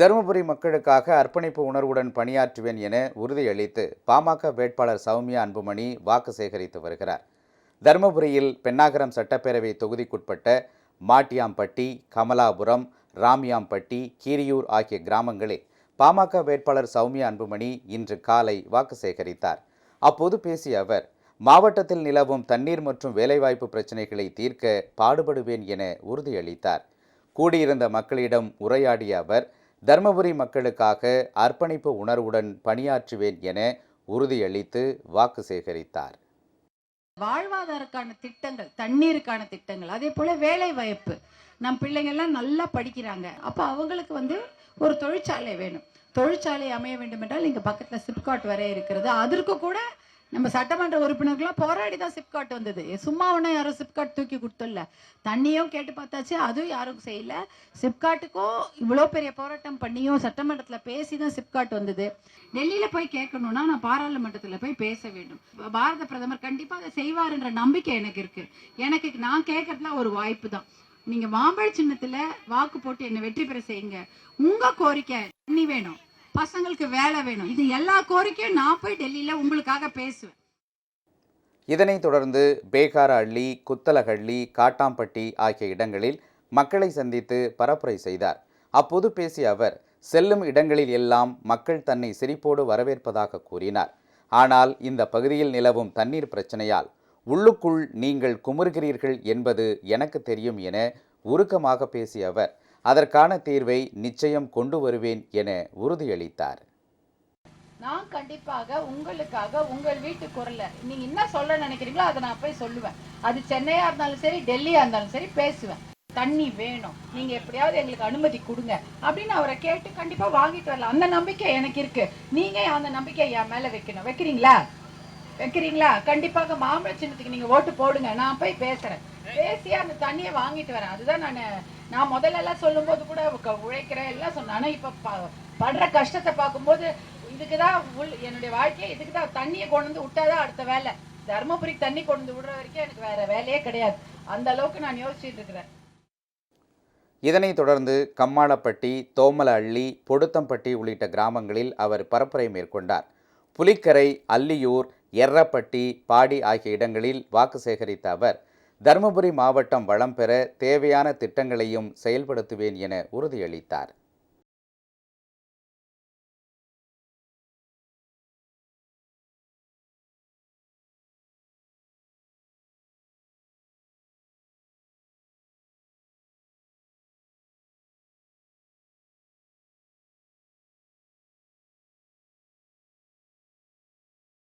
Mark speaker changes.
Speaker 1: தருமபுரி மக்களுக்காக அர்ப்பணிப்பு உணர்வுடன் பணியாற்றுவேன் என உறுதியளித்து பாமக வேட்பாளர் சௌமியா அன்புமணி வாக்கு சேகரித்து வருகிறார். தருமபுரியில் பெண்ணாகரம் சட்டப்பேரவை தொகுதிக்குட்பட்ட மாட்டியாம்பட்டி கமலாபுரம் ராமியாம்பட்டி கீரியூர் ஆகிய கிராமங்களில் பாமக வேட்பாளர் சௌமியா அன்புமணி இன்று காலை வாக்கு சேகரித்தார். அப்போது பேசிய அவர் மாவட்டத்தில் நிலவும் தண்ணீர் மற்றும் வேலைவாய்ப்பு பிரச்சினைகளை தீர்க்க பாடுபடுவேன் என உறுதியளித்தார். கூடியிருந்த மக்களிடம் உரையாடிய அவர் தர்மபுரி மக்களுக்காக அர்ப்பணிப்பு உணர்வுடன் பணியாற்றுவேன் என உறுதியளித்து வாக்கு சேகரித்தார்.
Speaker 2: வாழ்வாதாரக்கான திட்டங்கள் தண்ணீருக்கான திட்டங்கள் அதே போல வேலை வாய்ப்பு நம் பிள்ளைங்க எல்லாம் நல்லா படிக்கிறாங்க. அப்ப அவங்களுக்கு வந்து ஒரு தொழிற்சாலை வேணும். தொழிற்சாலை அமைய வேண்டும் என்றால் இங்க பக்கத்துல சிப்காட் வர இருக்கிறது. அதற்கு கூட நம்ம சட்டமன்ற உறுப்பினர்கள்லாம் போராடி தான் சிப்காட் வந்தது. சும்மா ஒன்றும் யாரும் சிப்காட் தூக்கி கொடுத்துல்ல தண்ணியும் கேட்டு பார்த்தாச்சு அதுவும் யாரும் செய்யல. சிப்காட்டுக்கும் இவ்வளோ பெரிய போராட்டம் பண்ணியும் சட்டமன்றத்தில் பேசி தான் சிப்காட் வந்தது. டெல்லியில் போய் கேட்கணும்னா நான் பாராளுமன்றத்தில் போய் பேச வேண்டும். பாரத பிரதமர் கண்டிப்பாக அதை செய்வாருன்ற நம்பிக்கை எனக்கு இருக்கு. எனக்கு நான் கேட்கறதுலாம் ஒரு வாய்ப்பு தான். நீங்க மாம்பழ சின்னத்துல வாக்கு போட்டு என்னை வெற்றி பெற செய்யுங்க. உங்க கோரிக்கை தண்ணி வேணும். பசங்களுக்கு வேலை வேணும். இது எல்லா கோரிக்கையும் நான் போய் டெல்லியில் உங்களுக்காக பேசுவேன்.
Speaker 1: இதனைத் தொடர்ந்து பேகாரஹள்ளி குத்தலஹள்ளி காட்டாம்பட்டி ஆகிய இடங்களில் மக்களை சந்தித்து பரப்புரை செய்தார். அப்போது பேசிய அவர் செல்லும் இடங்களில் எல்லாம் மக்கள் தன்னை சிரிப்போடு வரவேற்பதாக கூறினார். ஆனால் இந்த பகுதியில் நிலவும் தண்ணீர் பிரச்சனையால் உள்ளுக்குள் நீங்கள் குமுறுகிறீர்கள் என்பது எனக்கு தெரியும் என உருக்கமாக பேசிய அவர் அதற்கான தீர்வை நிச்சயம் கொண்டு வருவேன் என உறுதியளித்தார்.
Speaker 2: நான் கண்டிப்பாக உங்களுக்காக உங்கள் வீட்டு குரல்ல நீங்க என்ன சொல்ல நினைக்கிறீங்களோ அதை நான் போய் சொல்லுவேன். அது சென்னையா இருந்தாலும் சரி டெல்லியா இருந்தாலும் சரி பேசுவேன். தண்ணி வேணும். நீங்க எப்படியாவது எங்களுக்கு அனுமதி கொடுங்க. அப்படின்னு அவரை கேட்டு கண்டிப்பா வாங்கிட்டு வரலாம். அந்த நம்பிக்கை எனக்கு இருக்கு. நீங்க அந்த நம்பிக்கை என் மேல வைக்கணும். வைக்கிறீங்களா? வைக்கிறீங்களா? கண்டிப்பாக மாம்பழ சின்னத்துக்கு நீங்க ஓட்டு போடுங்க. நான் போய் பேசுறேன். பேசி அந்த தண்ணியை வாங்கிட்டு வரேன். அதுதான் நான் நான் முதல்ல எல்லாம் சொல்லும் போது கூட க- உழைக்கிறேன் எல்லாம் சொன்னேன். ஆனா இப்ப ப- படுற கஷ்டத்தை பார்க்கும்போது இதுக்குதான் உள் என்னுடைய வாழ்க்கையை இதுக்கு தான் தண்ணியை கொண்டு வந்து விட்டாதான் அடுத்த வேலை. தருமபுரிக்கு தண்ணி கொண்டு வந்து விடுற வரைக்கும் எனக்கு வேற வேலையே கிடையாது. அந்த அளவுக்கு நான் யோசிச்சுட்டு இருக்கிறேன்.
Speaker 1: இதனைத் தொடர்ந்து கம்மாளப்பட்டி தோமலஅள்ளி பொடுத்தம்பட்டி உள்ளிட்ட கிராமங்களில் அவர் பரப்புரை மேற்கொண்டார். புலிக்கரை அல்லியூர் எர்ரப்பட்டி பாடி ஆகிய இடங்களில் வாக்கு சேகரித்த அவர் தருமபுரி மாவட்டம் வளம் பெற தேவையான திட்டங்களையும் செயல்படுத்துவேன் என உறுதியளித்தார்.